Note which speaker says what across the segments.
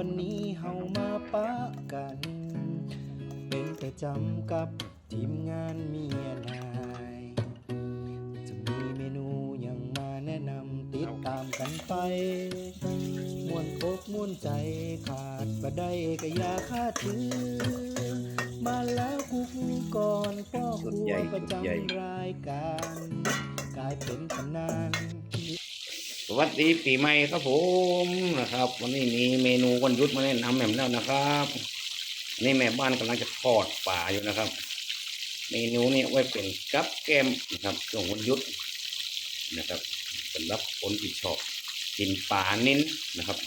Speaker 1: วันนี้เฮามาปะกัน เป็นประจำกับทีมงานเมียนาย จะมีเมนูอย่างมาแนะนำติดตามกันไปม่วนอกม่วนใจขาดบ่ได้ก็อย่าคาดถือ มาแล้วกุกก่อนพ่อครัวประจำรายการ กลายเป็นตำนาน
Speaker 2: ส วัสดีปีใหม่ครับผมนะครับ วันนี้มีเมนูวันยุดมาแนะนำแหม่มแล้วนะครับนี่แม่บ้านกำลังจะทอดป่าอยู่นะครับ เมนูนี้ไว้เป็นกับแกมนะครับช่วงวันยุดนะครับสำหรับคนที่ชอบกินปลานิ้นนะครับ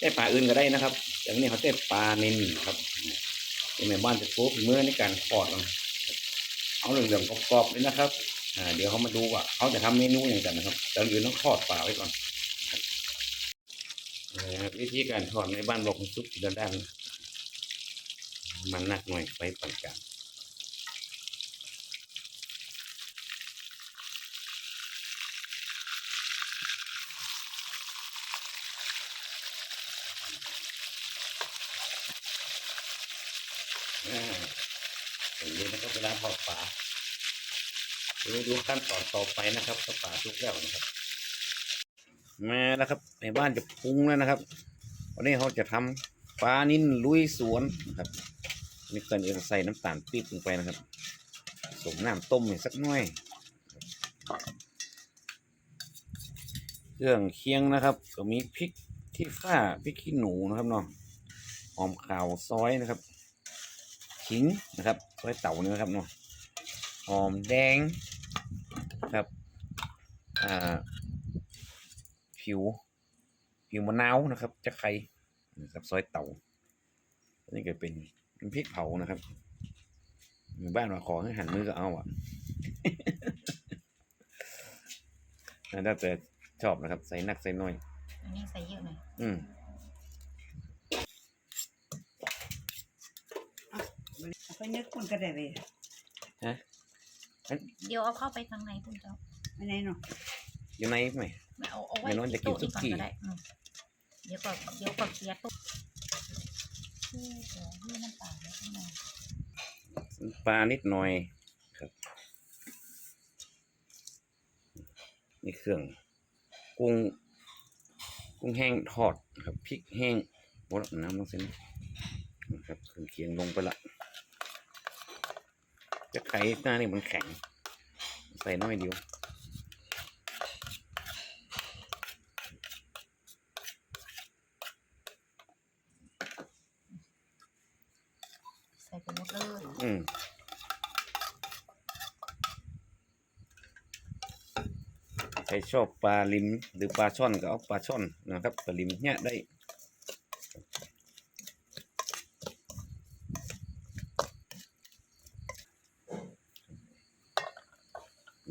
Speaker 2: ได้ปลาอื่นก็ได้นะครับแต่วันนี้เขาได้ปลานิ้นนะครับนี่แม่บ้านจะโชว์ฝีมือในการทอดนะเอาเหลืองๆกรอบๆเลยนะครับ เดี๋ยวเขามาดูว่าเขาจะทำเมนูอย่างกันนะครับแต่อื่นต้องทอดปลาไว้ก่อนนะครับวิธีการทอดในบ้านบอกซุปด้านด้านมันหนักหน่อยไปปานกลางอ่าอย่างนี้นะครับเวลาทอดปลา เดี๋ยวดูขั้นตอนต่อไปนะครับก็ป่าทุกแล้วนะครับมาแล้วครับในบ้านจะปรุงแล้วนะครับวันนี้เขาจะทำปลานิ่นลุยสวนนะครับนี่เกินจะใส่น้ำตาลปี๊บลงไปนะครับสมน้ำต้มสักหน่อย เครื่องเคียงนะครับ ก็มีพริกที่ฝ้าพริกขี้หนูนะครับเนาะหอมขาวซอยนะครับขิงนะครับซอยเต่าเนี่ยนะครับเนาะ หอมแดงครับอ่าผิว ผิวมะนาวนะครับ จะไข่นะครับซอยเต่าอันนี้ก็เป็นเป็นพริกเผานะครับหมู่บ้านมาขอให้หันมือก็เอาอะแล้วแต่ชอบนะครับ ใส่หนักใส่น้อย
Speaker 3: อันนี้ใส่เยอะหน่อย
Speaker 2: อืม
Speaker 4: เอาไปนึกคุณก็ได้เลย
Speaker 3: เดี๋ยวเอาเข้าไปทางในคุณเจ้า
Speaker 4: ไม่ไหนเนาะ
Speaker 2: อยู่ในไหม
Speaker 3: ไม่เอาเอาไว้
Speaker 2: ไม่น้อยจะกิน
Speaker 3: โต๊ะ
Speaker 2: สุกี้
Speaker 3: อนได้อืมเดี๋ยวก่อนเดี๋ยวก่อนเคลียร์ตุ๊กชื่อเดี๋ยวที่น้ำตาลไว้ข้างใน
Speaker 2: ปลานิดหน่อยครับนี่เครื่องกุ้งกุ้งแห้งทอดครับพริกแห้งบดน้ำลงเส้นนะครับเครื่องเคียงลงไปละ จะไข่หน้านี่มันแข็ง ใส่น้อยเดียว
Speaker 3: ใส่ไปหมดเลย
Speaker 2: อืมใครชอบปลาลิมหรือปลาช่อนก็เอาปลาช่อนนะครับปลาลิมเนี่ยได้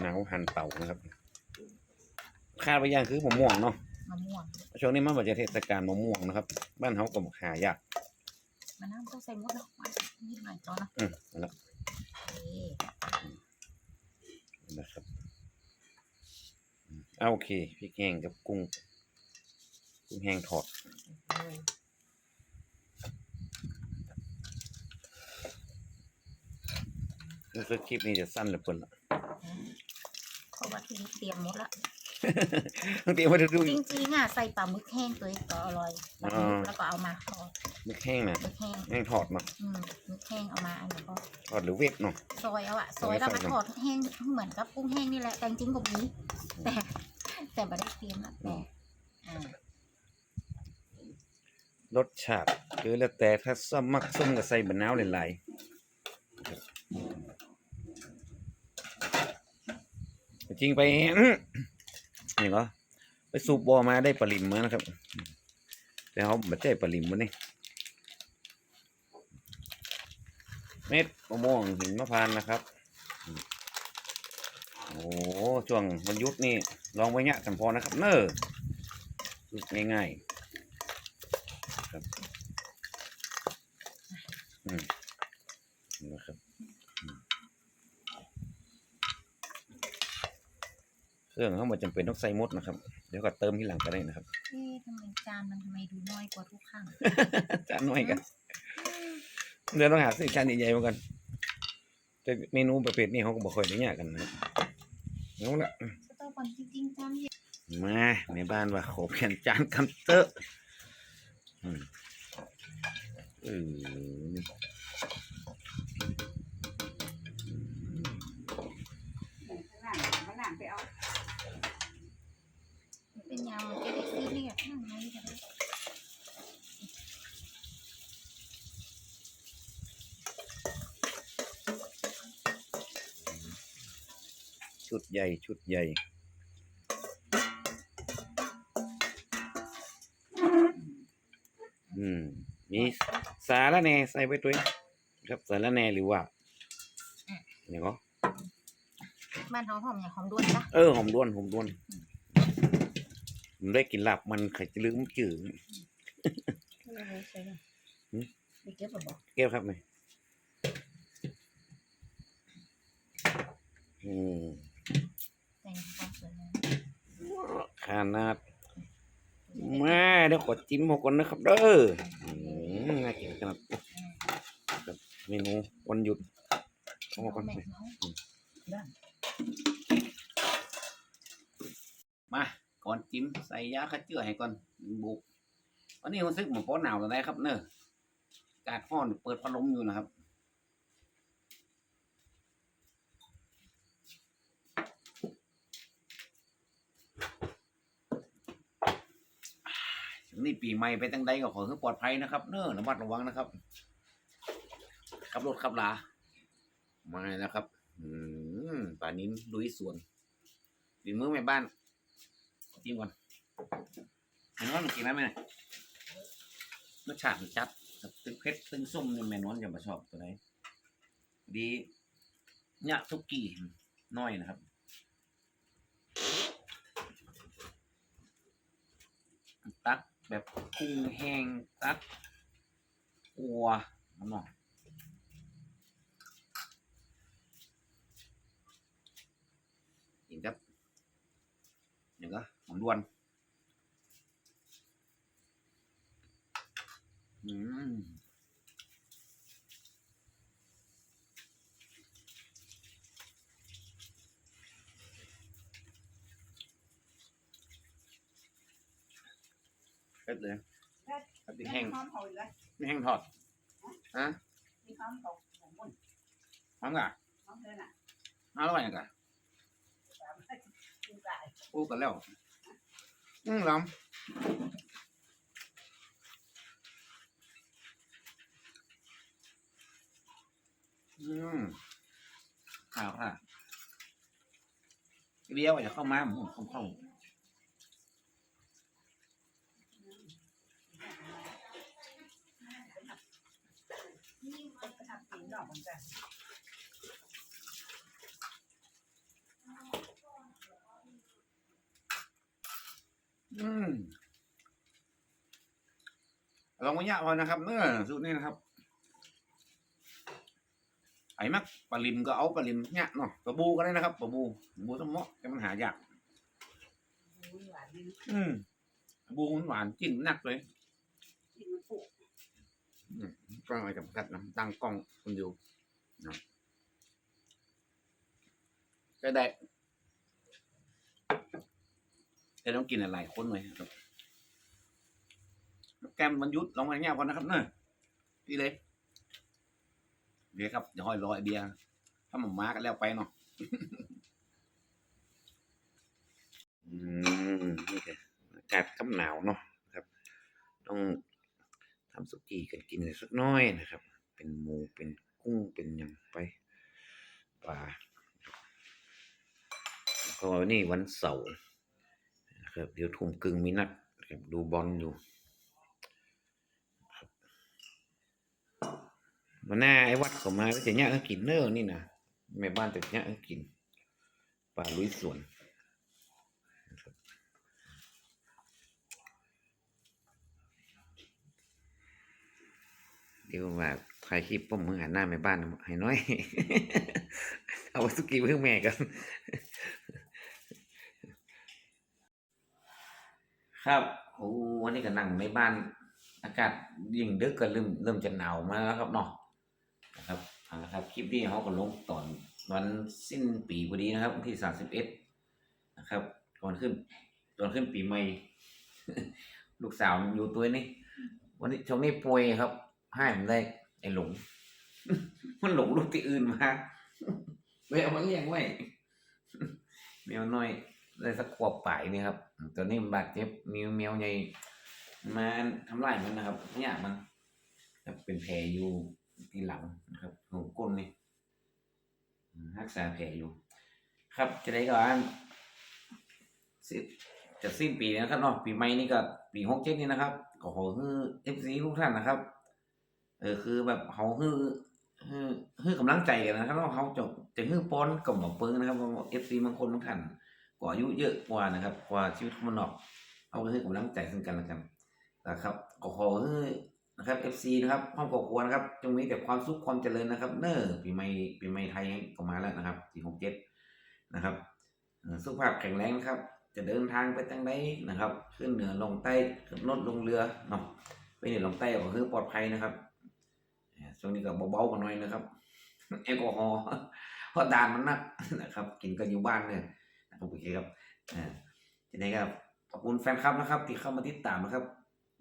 Speaker 2: หนาวหั่นเต่านะครับ คาดไปอย่างคือมะม่วงเนาะ
Speaker 3: มะม่วง
Speaker 2: ช่วงนี้มันเป็นเทศกาลมะม่วงนะครับ บ้านเขาก็หายาก
Speaker 3: มะนาวต้องใส่หมดเนาะมานิดหน่อยก่อนนะ
Speaker 2: อืมนั่นแหละ
Speaker 3: โอเค
Speaker 2: นะครับอืมเอาโอเคพริกแห้งกับกุ้งกุ้งแห้งทอด
Speaker 3: เลย
Speaker 2: คือคลิปนี้จะสั้นเหลือเกินละ
Speaker 3: เพราะว่าที่นี่เตรียมหมดละ
Speaker 2: บางทีว่าจะดู
Speaker 3: จริงๆอะใส่ปลาหมึกแห้งตัวเองก็อร่อยปลาหมึก
Speaker 2: อ่า
Speaker 3: แล้วก็เอามาทอด
Speaker 2: มึกแห้งนะ
Speaker 3: หมึกแห้ง
Speaker 2: แห้งทอดเนาะ
Speaker 3: อืมหมึกแห้งเอามาอันนี้ก็
Speaker 2: ทอดหรือเวฟเนาะ
Speaker 3: ซอยเอาอะซอยแล้วมาทอดแห้งเหมือนกับกุ้งแห้งนี่แหละแต่จริงๆก็มีแต่ แต่ไม่ได้เตรียมนะแต่อ่าร
Speaker 2: สชาติคือแล้วแต่ถ้าส้มมักส้มก็ใส่บะนาวหลายๆครับ จริงไปนี่เหรอไปสูบบอมาได้ปลาลิมมานะครับ แต่เขาไม่ได้ปลาลิมมันี่เม็ดมะม่วงหินมะพร้าวนะครับ โอ้ช่วงวันยุดนี่ลองไปเนี่ยสัมพอนะครับ เนอง่ายๆครับอืมนะครับอืมเค รื่องเขาไม่จำเป็นต้องใส่หมดนะครับ เดี๋ยวก็เติมที่หลังก็ได้นะครับ
Speaker 3: เอ๊ะทำไมจานมันทำไมดูน้อยกว่าทุกครั้ง
Speaker 2: จานน้อยกันเดี๋ยวต้องหาซื้อจานใหญ่ๆมากัน แต่เมนูประเภทนี้เขาก็บอกค่อยได้ยากกันนะเอาละ
Speaker 3: สตอก่อนจริงๆจานใหญ่
Speaker 2: มาในบ้านว่าขอเปลี่ยนจานกันเตอะอืมเออ
Speaker 4: ข้างหน้าข้างหน้าไปเอา
Speaker 3: เป็นยาวจะได้ซีเรียสนั่งไงจะได้
Speaker 2: ชุดใหญ่ชุดใหญ่อืมมีสาระแหน่ใส่ไปด้วยครับสาระแหน่หรือว่าเนี่ยก็
Speaker 3: บ้านเขาหอมอย่างหอมด้วนปะ
Speaker 2: เออหอมด้วนหอมด้วนผม ได้กินหลับมันไข่จะลืมจืด
Speaker 4: อะไรใส่กัน
Speaker 2: หืม
Speaker 4: ไปเก็บบ่บอก
Speaker 2: แก้วครับไหมอืม
Speaker 3: แต่งความสวยงาม
Speaker 2: ขนาดแม่เดี๋ยวขอจิ้มหกก่อนนะครับ เด้ออืมน่ากินขนาดกับเมนูวันหยุดเอามาก่อน
Speaker 3: แบ่งเขา
Speaker 2: มา ก่อนจิ้มใส่ยาฆ่าเชื้อให้ก่อนหนึ่งบุกวันนี้รู้สึกเหมือนป้อหนาวอะไรครับ เนอะกาศร้อนเปิดพัดลมอยู่นะครับนี่ปีใหม่ไปตั้งใดก็ขอให้ปลอดภัยนะครับ เนอะระมัดระวังนะครับขับรถขับลามาแล้วครับ อืมป่านิ้ลุยสวนดีมือแม่บ้าน จิ้มก่อนเห็นว่ามันกินได้ไหมเนี่ยรสชาติมันจัดครับตึงเผ็ดตึงส้มนี่แม่นอนจะมาชอบตัวไหนดีเนี่ยทุกกี่น้อยนะครับตักแบบกุ้งแห้งตักอัวน้ำหน่อยกินครับ เดี๋ยวก็หอมดวน อืมเผ็ดเลยครับพริกแห้ง
Speaker 4: หอมเอาอีกแล้ว
Speaker 2: พริกแห้งทอดฮะ
Speaker 4: มีหอมตกของมัน
Speaker 2: หอมกะ
Speaker 4: หอมเลยน่ะ
Speaker 2: อร่อยกะ
Speaker 4: สาม กินได้
Speaker 2: อู้กันแล้วอืมลำอืมข้าวค่ะเดียวจะเข้ามาหมุนเข้าเข้า
Speaker 4: ไปทำกินดอกมันจ้ะ
Speaker 2: อืมลองมา ย่าพอนะครับเนื้อสูตรนี้นะครับ ไอ้มักปลาลิมก็เอาปลาลิมเนี่ยเนาะปลาบูก็ได้นะครับปลาบูปลาบูต้องเหมาะแต่มันหายาก
Speaker 4: อื
Speaker 2: มบูมันหวานจิ้นนักเลย
Speaker 4: ก
Speaker 2: ล้องอะไรจำกัดนะตั้งกล้องคนเดียวนะก็ได้แต่ต้องกินหลายๆคนเลยครับ แกมมันยุดลองมาเงี้ยก่อนนะครับเนอะพี่เลยเดี๋ยครับเดี๋ยวห้อยรอไอเบียร์ถ้ามันมากันแล้วไปเนาะอืมนี่คืออากาศค่ำหนาวเนาะครับ ต้องทำสุกี้กันกินสักน้อยนะครับ เป็นหมูเป็นกุ้งเป็นหยังไปปลาแล้วก็นี่วันเสาร์นะครับ เดี๋ยวทุ่มกึ่งมีนัดครับดูบอลอยู่ครับันหน้าไอ้วัดเขามาก็จะเนี่ยกินเนอร์นี่นะแม่บ้านจะเนี่ยกินปลาลุยสวนเดี๋ยวว่าถ่ายคลิปป้อมมึงหันหน้าแม่บ้านให้น้อย เอาสุกี้เพิ่งแม่กันครับขออ้วันนี้ก็นั่งในบ้าน อากาศยิ่งดึกก็เริ่มเริ่มจะหนาวมาแล้วครับเนาะ นะครับเอาครับคลิปนี้เขาก็ลงตอนวันสิ้นปีพอดีนะครับวันที่สามสิบเอ็ดนะครับก่อนขึ้นก่อนขึ้นปีใหม่ ลูกสาวอยู่ตัวนี้ วันนี้ช่วงนี้ป่วยครับให้ผมได้ไอ้หลง มันหลงลูกที่อื่นมาเลยเอามาเลี้ยงไว้แมวน้อยได้สักขวบป่ายนี่ครับตัวนี้มันบาดเจ็บมีแมวใหญ่มาทำลายมันนะครับไม่ยมันเป็นแผลอยู่ ที่หลังนะครับหัวก้นนี่รักษาแผลอยู่ ครับจะได้ก่อนสิจะสิ้นปีนะครับเนาะปีใหม่นี่ก็ปีหกเจ็ดนี่นะครับ ก็ขอให้เอฟซีทุกท่านนะครับ เออคือแบบเขาคือคือคือกำลังใจกันนะครับว่าเขาจะจะคือป้อนกับหมอเปิ้งนะครับเอฟซีบางคนบางท่านก็อายุเยอะกว่านะครับ กว่าชีวิตคนนอกเขาก็คือกำลังใจซึ่งกันและกันนะครับก็ขอให้ นะครับเอฟซีนะครับครอบครัวนะครับ จงมีแต่ความสุขความเจริญนะครับ เน้อปีใหม่ปีใหม่ไทยก็มาแล้วนะครับสี่หกเจ็ดนะครับสุขภาพแข็งแรงนะครับ จะเดินทางไปทางใดนะครับ ขึ้นเหนือลงใต้ขึ้นรถลงเรือเนาะไปเหนือลงใต้ก็คือปลอดภัยนะครับช่วงนี้ก็เบาๆกันหน่อยนะครับแอลกอฮอล์เพราะด่านมันนักนะครับ กินกันอยู่บ้านเนี่ยนะครับโอเคครับอ่าทีนี้ครับขอบคุณแฟนคลับนะครับ ที่เข้ามาติดตามนะครับ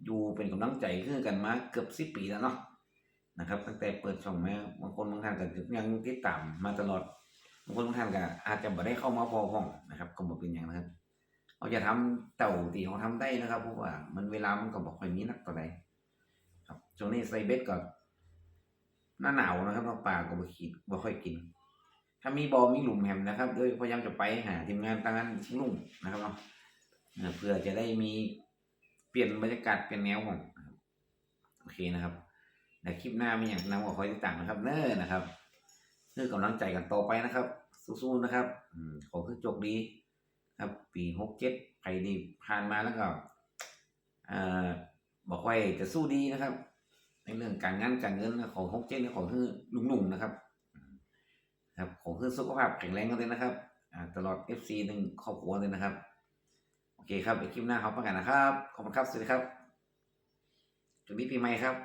Speaker 2: อยู่เป็นกำลังใจขึ้นกันมาเกือบสิบปีแล้วเนาะนะครับ ตั้งแต่เปิดช่องมาบางคนบางท่านก็ยังติดตามมาตลอดบางคนบางท่านก็อาจจะไม่ได้เข้ามาพอห้องนะครับ ก็บ่เป็นอย่างนะครับเราจะทำเต่าตีเขาทำได้นะครับเพราะว่ามันเวลามันก็บอกค่อยมีนักต่อใดครับช่วงนี้ใส่เบ็ดก็หน้าหนาวนะครับปลาก็บ่ขีดบ่ค่อยกิน ถ้ามีบอมีหลุมแหมนะครับโดยพยายามจะไปหาทีมงานตั้งนั้นชิงลุงนะครับเนาะเพื่อจะได้มี เปลี่ยนบรรยากาศเปลี่ยนแนวของโอเคนะครับในคลิปหน้ามีอย่างนำก็คอยติดตามนะครับ เน้อนะครับเพื่อกำลังใจกันต่อไปนะครับ สู้ๆนะครับอืขอคือจกดี ครับ ปีหกเจ็ดใครดีผ่านมาแล้วก็เอ่อบอกว่าจะสู้ดีนะครับ ในเรื่องการงานการเงินของฮกเจนของคือหนุ่มนะครับ ครับ ของคือสุขภาพแข็งแรงกันเลยนะครับอ่าตลอด FC หนึ่งครอบครัวเลยนะครับ โอเคครับในคลิปหน้าครับประกันนะครับ ขอบคุณครับ สวัสดีครับจุดนี้ปีใหม่ครับ